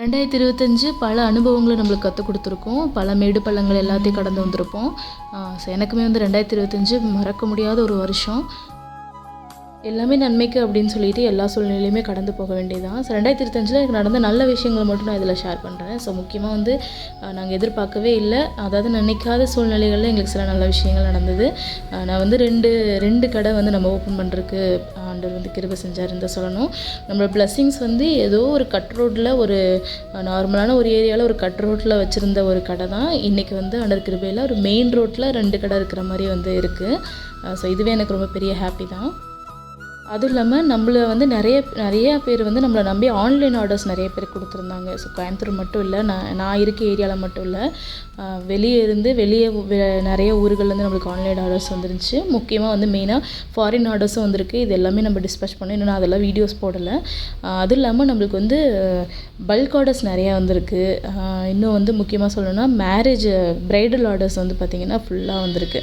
ரெண்டாயிரத்தி இருபத்தஞ்சு பல அனுபவங்களை நம்மளுக்கு கற்றுக் கொடுத்துருக்கோம். பல மேடு பள்ளங்கள் எல்லாத்தையும் கடந்து வந்திருப்போம். ஸோ எனக்குமே வந்து ரெண்டாயிரத்தி இருபத்தஞ்சு மறக்க முடியாத ஒரு வருஷம். எல்லாமே நன்மைக்கு அப்படின்னு சொல்லிட்டு எல்லா சூழ்நிலையுமே கடந்து போக வேண்டியதுதான். ஸோ ரெண்டாயிரத்தி இருபத்தஞ்சில் எனக்கு நடந்த நல்ல விஷயங்களை மட்டும் நான் இதில் ஷேர் பண்ணுறேன் ஸோ முக்கியமாக வந்து நாங்கள் எதிர்பார்க்கவே இல்லை. அதாவது நினைக்காத சூழ்நிலைகளில் எங்களுக்கு சில நல்ல விஷயங்கள் நடந்தது. நான் வந்து ரெண்டு ரெண்டு கடை வந்து நம்ம ஓப்பன் பண்ணுறதுக்கு ஆண்டவர் வந்து கிருபை செஞ்சார் இருந்தால் சொல்லணும். நம்மளோட பிளஸ்ஸிங்ஸ் வந்து ஏதோ ஒரு கட் ரோட்டில் ஒரு நார்மலான ஒரு ஏரியாவில் ஒரு கட் ரோட்டில் வச்சுருந்த ஒரு கடை தான். இன்றைக்கி வந்து அண்டர் கிருபையில் ஒரு மெயின் ரோட்டில் ரெண்டு கடை இருக்கிற மாதிரி வந்து இருக்குது ஸோ இதுவே எனக்கு ரொம்ப பெரிய ஹாப்பி தான். அதுவும் இல்லாமல் நம்மள வந்து நிறைய நிறையா பேர் வந்து நம்மளை நம்பி ஆன்லைன் ஆர்டர்ஸ் நிறைய பேர் கொடுத்துருந்தாங்க. ஸோ கோயம்புத்தூர் மட்டும் இல்லை நான் நான் இருக்க ஏரியாவில் மட்டும் இல்லை. வெளியே இருந்து வெளியே நிறைய ஊர்கள்லேருந்து நம்மளுக்கு ஆன்லைன் ஆர்டர்ஸ் வந்துருந்துச்சு. முக்கியமாக வந்து மெயினாக ஃபாரின் ஆர்டர்ஸும் வந்திருக்கு. இது எல்லாமே நம்ம டிஸ்பேச் பண்ணோம். இன்னும் நான் அதெல்லாம் வீடியோஸ் போடலை. அதுவும் இல்லாமல் நம்மளுக்கு வந்து பல்க் ஆர்டர்ஸ் நிறையா வந்திருக்கு. இன்னும் வந்து முக்கியமாக சொல்லணும்னா மேரேஜ் ப்ரைடல் ஆர்டர்ஸ் வந்து பார்த்திங்கன்னா ஃபுல்லாக வந்திருக்கு.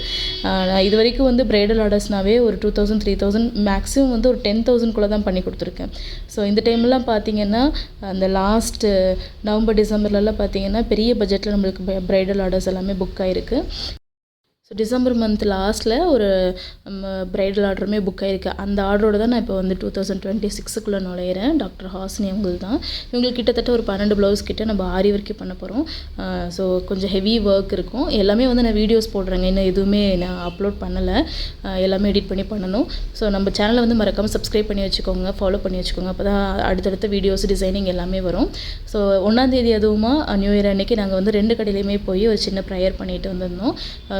நான் இது வரைக்கும் வந்து ப்ரைடல் ஆர்டர்ஸ்னாவே ஒரு two thousand three thousand maximum வந்து ஒரு டென் தௌசண்ட்குள்ளே தான் பண்ணி கொடுத்துருக்கேன். ஸோ இந்த டைம்லாம் பார்த்தீங்கன்னா அந்த லாஸ்ட்டு நவம்பர் டிசம்பர்லலாம் பார்த்தீங்கன்னா பெரிய பட்ஜெட்டில் நம்மளுக்கு ப்ரைடல் ஆர்டர்ஸ் எல்லாமே புக் ஆகிருக்கு ஸோ டிசம்பர் மந்த் லாஸ்ட்டில் ஒரு பிரைடல் ஆர்டருமே புக் ஆகிருக்கு அந்த ஆர்டரோட தான் நான் இப்போ வந்து டூ தௌசண்ட் டுவெண்ட்டி சிக்ஸுக்குள்ளே நுழையிறேன். டாக்டர் ஹாஸ்னி அவங்களுக்கு தான் இவங்களுக்கு கிட்டத்தட்ட ஒரு பன்னெண்டு ப்ளவுஸ் கிட்ட நம்ம ஆரி ஒர்க்கே பண்ண போகிறோம் ஸோ கொஞ்சம் ஹெவி ஒர்க் இருக்கும். எல்லாமே வந்து நான் வீடியோஸ் போடுறேங்க. இன்னும் எதுவுமே நான் அப்லோட் பண்ணலை. எல்லாமே எடிட் பண்ணி பண்ணணும். ஸோ நம்ம சேனலை வந்து மறக்காமல் சப்ஸ்கிரைப் பண்ணி வச்சுக்கோங்க. ஃபாலோ பண்ணி வச்சுக்கோங்க. அப்போ தான் அடுத்தடுத்த வீடியோஸ் டிசைனிங் எல்லாமே வரும். ஸோ ஒன்றாந்தேதி அதுவுமா நியூ இயர் அன்னைக்கு நாங்கள் வந்து ரெண்டு கடையிலையுமே போய் ஒரு சின்ன ப்ரேயர் பண்ணிட்டு வந்திருந்தோம்.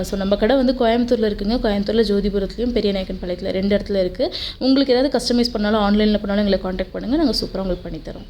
ஸோ நம்ம கடை வந்து கோயம்புத்தூரில் இருக்குங்க. கோயம்புத்தூரில் ஜோதிபுரத்துலையும் பெரிய நாயக்கன் பாளையத்தில் ரெண்டு இடத்துல இருக்குது உங்களுக்கு ஏதாவது கஸ்டமைஸ் பண்ணாலும் ஆன்லைனில் பண்ணாலும் எங்களை காண்டாக்ட் பண்ணுங்கள் நாங்கள் சூப்பராக உங்களுக்கு பண்ணித்தரோம்.